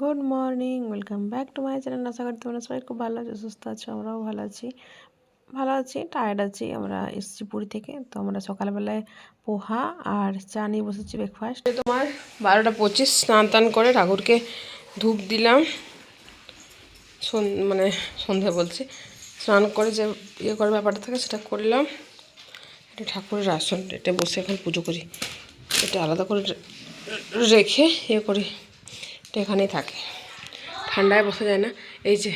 Good morning welcome back to my channel আশা করি তোমরা সবাই খুব ভালো আছো, সুস্থ আছো, আমরাও ভালো আছি। ভালো আছি টায়ার্ড আছি। আমরা এসেছি পুরী থেকে। তো আমরা সকালবেলায় পোহা আর চা নিয়ে বসেছি ব্রেকফাস্ট তোমার বারোটা পঁচিশ, স্নান টান করে ঠাকুরকে ধূপ দিলাম। মানে সন্ধে বলছি। স্নান করে যে ইয়ে করার ব্যাপারটা থাকে সেটা করলাম। এটা ঠাকুরের আসন এটা বসে এখন পুজো করি। এটা আলাদা করে রেখে ইয়ে করি। এখানেই থাকে। ঠান্ডায় বসা যায় না। এই যে,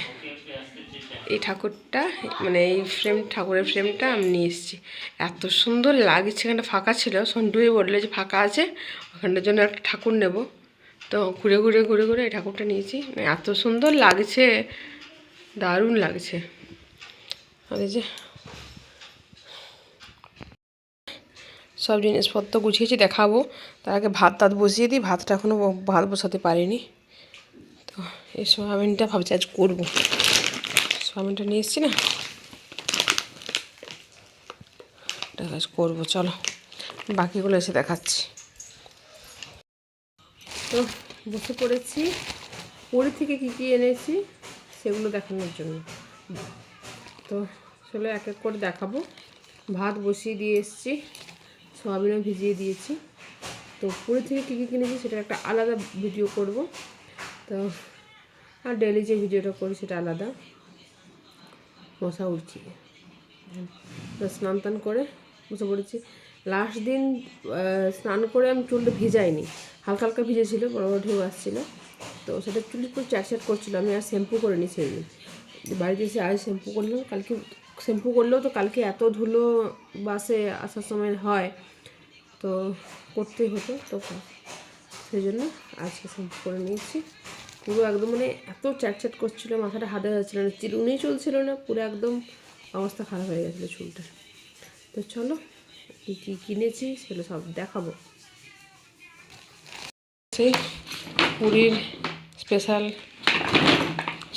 এই ঠাকুরটা মানে এই ফ্রেম ঠাকুরের ফ্রেমটা আমি নিয়ে এসেছি। এত সুন্দর লাগছে, এখানটা ফাঁকা ছিল। সন্টুই বলল যে ফাঁকা আছে, ওখানটার জন্য একটা ঠাকুর নেব। তো ঘুরে ঘুরে ঘুরে ঘুরে এই ঠাকুরটা নিয়েছি। মানে এত সুন্দর লাগছে, দারুণ লাগছে। আর এই যে সব জিনিসপত্র গুছিয়েছি, দেখাবো। তার আগে ভাত টাত বসিয়ে দিই, ভাতটা এখনও ভাত বসাতে পারিনি। তো এই সোয়াবিনটা ভাবছি আজ করব। সোয়াবিনটা নিয়ে এসেছি না? এটা আজ করব, চলো। বাকিগুলো এসে দেখাচ্ছি। তো বসে পড়েছি। পুরী থেকে কী কী এনেছি, সেগুলো দেখানোর জন্য। তো চলো এক এক করে দেখাবো। ভাত বসিয়ে দিয়ে এসেছি। সোয়াবিনও ভিজিয়ে দিয়েছি। তো পুরী থেকে কী কী কিনেছি সেটা একটা আলাদা ভিডিও করব। তো আর ডেলি যে ভিডিওটা করি সেটা আলাদা। মশা উঠছি তো স্নান টান করে বসে পড়েছি। লাস্ট দিন স্নান করে আমি চুলটা ভিজাইনি। হালকা হালকা ভিজেছিল, বড় বড় ঢেউ আসছিল। তো সেটা চুল একটু চ্যাটচ্যাট করছিল, আমি আর শ্যাম্পু করিনি সেই দিন বাড়িতে এসে আজ শ্যাম্পু করলাম। কালকে শ্যাম্পু করলেও তো কালকে এত ধুলো বাসে আসার সময় হয়। তো করতেই হতো, তো সেই জন্য আজকে শ্যাম্পু করে নিয়েছি। পুরো একদম মানে এত চ্যাটচ্যাট করছিল, মাথাটা হাতে যাচ্ছিল না চিরুনি চলছিল না, পুরো একদম অবস্থা খারাপ হয়ে গেছিল চুলটা। তো চলো কী কী কিনেছি সেগুলো সব দেখাবো। সেই পুরীর স্পেশাল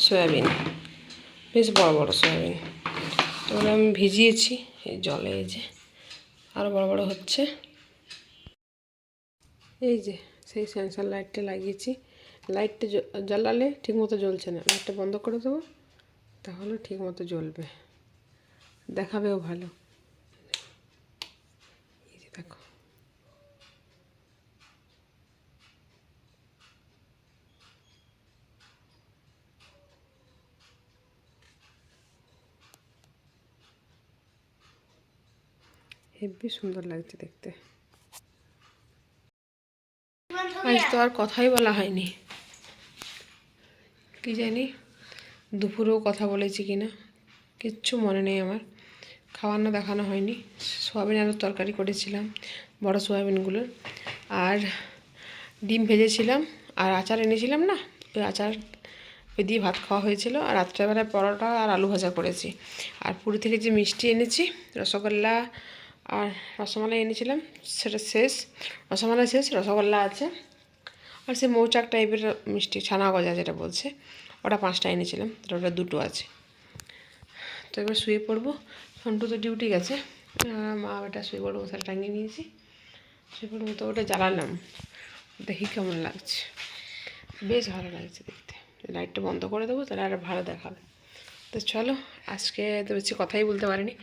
সয়াবিন, বেশ বড় বড় সয়াবিন। তো আমি ভিজিয়েছি, এই জলে যে আরও বড় বড় হচ্ছে। এই যে, সেই সেন্সার লাইটটা লাগিয়েছি। লাইটটা জ্বালালে ঠিকমতো জ্বলছে না। লাইটটা বন্ধ করে দেবো, তাহলে ঠিকমতো জ্বলবে। দেখাবেও ভালো। এই যে দেখো। সুন্দর লাগছে দেখতে আজ তো আর কথাই বলা হয়নি। কি জানি, দুপুরেও কথা বলেছি কি না কিচ্ছু মনে নেই আমার। খাওয়ানো দেখানো হয়নি, সোয়াবিন আলুর তরকারি করেছিলাম, বড় সোয়াবিনগুলোর। আর ডিম ভেজেছিলাম, আর আচার এনেছিলাম না, ওই আচার ওই দিয়ে ভাত খাওয়া হয়েছিল। আর রাত্রেবেলায় পরোটা আর আলু ভাজা করেছি। আর পুরী থেকে যে মিষ্টি এনেছি, রসগোল্লা আর রসমালাই এনেছিলাম, সেটা শেষ। রসমালাই শেষ, রসগোল্লা আছে। আর সে মৌচাক টাইপের মিষ্টি, ছানা গজা যেটা বলছে, ওটা পাঁচটা এনেছিলাম তো ওটা দুটো আছে। তো এবার শুয়ে পড়ব। সন্টু তো ডিউটি গেছে। মা বেটা শুয়ে পড়ব মশারি টাঙিয়ে নিয়েছি। শুয়ে পড়ব তো ওটা জ্বালালাম। দেখি কেমন লাগছে। বেশ ভালো লাগছে দেখতে। লাইটটা বন্ধ করে দেবো, তাহলে আর ভালো দেখাবে। তো চলো, আজকে তো বেশি কথাই বলতে পারিনি।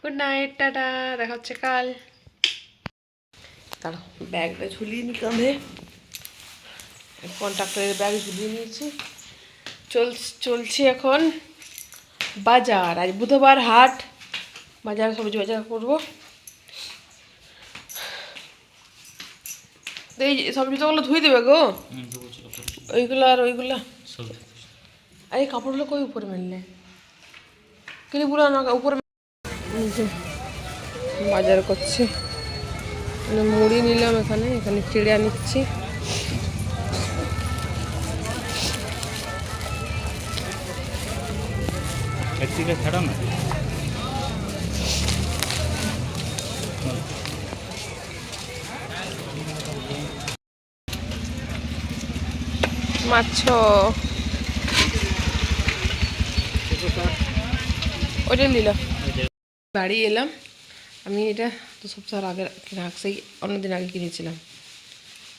গুড নাইট টাটা, দেখা হচ্ছে কাল। দাঁড়ো ব্যাগটা ঝুলিয়ে নি কাঁধে কন্ট্রাক্টরের ব্যাগ ঝুলিয়ে নিয়েছি। চল চলছি এখন বাজার। আজ বুধবার হাট। বাজার সবজি বাজার করব। তো এই সবজি তোগুলো ধুই দেবে গো। ওইগুলো আর ওইগুলো। আর এই কাপড়গুলো কই উপরে মেললে? না উপরে বাজার করছি। মানে মুড়ি নিলাম এখানে এখানে চিড়িয়া নিচ্ছি থেকে ছাড়ো না। মাছ ওইটা নিলাম বাড়ি এলাম। আমি এটা দু সপ্তাহ আগে সেই অন্যদিন আগে কিনেছিলাম।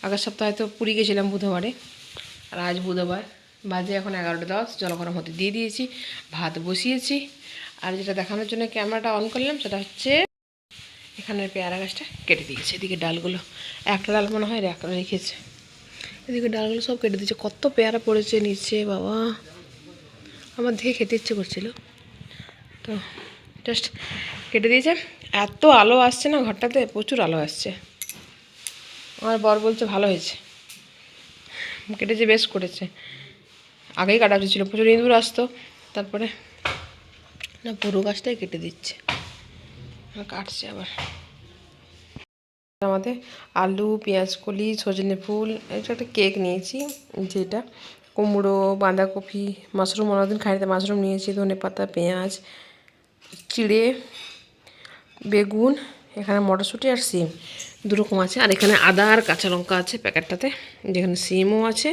আগের সপ্তাহে তো পুরী গেছিলাম বুধবারে, আর আজ বুধবার। বাজে এখন এগারোটা দশ জল গরম হতে দিয়ে দিয়েছি, ভাত বসিয়েছি। আর যেটা দেখানোর জন্য ক্যামেরাটা অন করলাম, সেটা হচ্ছে এখানের পেয়ারা গাছটা কেটে দিয়েছে। এদিকে ডালগুলো, একটা ডাল মনে হয় রেখে রেখেছে। এদিকে ডালগুলো সব কেটে দিয়েছে। কত পেয়ারা পড়েছে নিচে, বাবা। আমার দেখে খেতে ইচ্ছে করছিল। তো জাস্ট কেটে দিয়েছে। এত আলো আসছে না ঘরটাতে, প্রচুর আলো আসছে। আমার বর বলছে ভালো হয়েছে। কেটেছে, বেশ করেছে। আগেই কাটা উচিত ছিল প্রচুর ইঁদুর আসতো। তারপরে না পুরো গাছটাই কেটে দিচ্ছে। কাটছে আবার। আমাদের আলু, পেঁয়াজ কলি, সজনে ফুল এটা একটা কেক নিয়েছি, যেটা কুমড়ো, বাঁধাকপি, মাশরুম অন্যদিন খাইতে মাশরুম নিয়েছি, ধনে পাতা, পেঁয়াজ, চিড়ে, বেগুন, এখানে মটরশুঁটি আর সিম। দু রকম আছে, আর এখানে আদা আর কাঁচা লঙ্কা আছে প্যাকেটটাতে, যেখানে সিমও আছে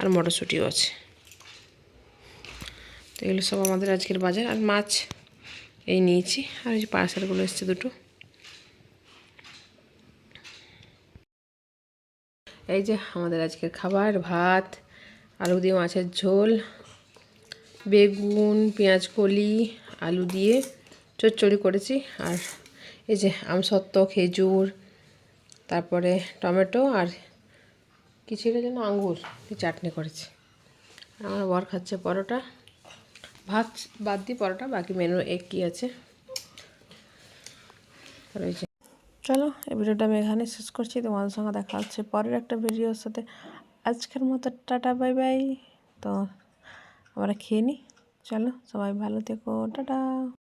আর মটরশুঁটিও আছে। তো এগুলো সব আমাদের আজকের বাজার। আর মাছ এই নিয়েছি। আর ওই যে পার্সেলগুলো এসছে দুটো। এই যে আমাদের আজকের খাবার, ভাত, আলু দিয়ে মাছের ঝোল, বেগুন, পেঁয়াজ কলি, আলু দিয়ে চচ্চড়ি করেছি। আর এই যে আমসত্ত্ব খেজুর, তারপরে টমেটো আর কি ছিল যেন আঙ্গুর দিয়ে চাটনি করেছি। আর আমার বর খাচ্ছে পরোটা। ভাত বাদ দিয়ে পরোটা, বাকি মেনু এক একই আছে? চলো, এই ভিডিওটা আমি এখানে শেষ করছি। তোমাদের সঙ্গে দেখা হচ্ছে পরের একটা ভিডিওর সাথে। আজকের মতো টাটা বাই বাই তো আমরা খেয়ে নিই চলো, সবাই ভালো থেকো। টাটা।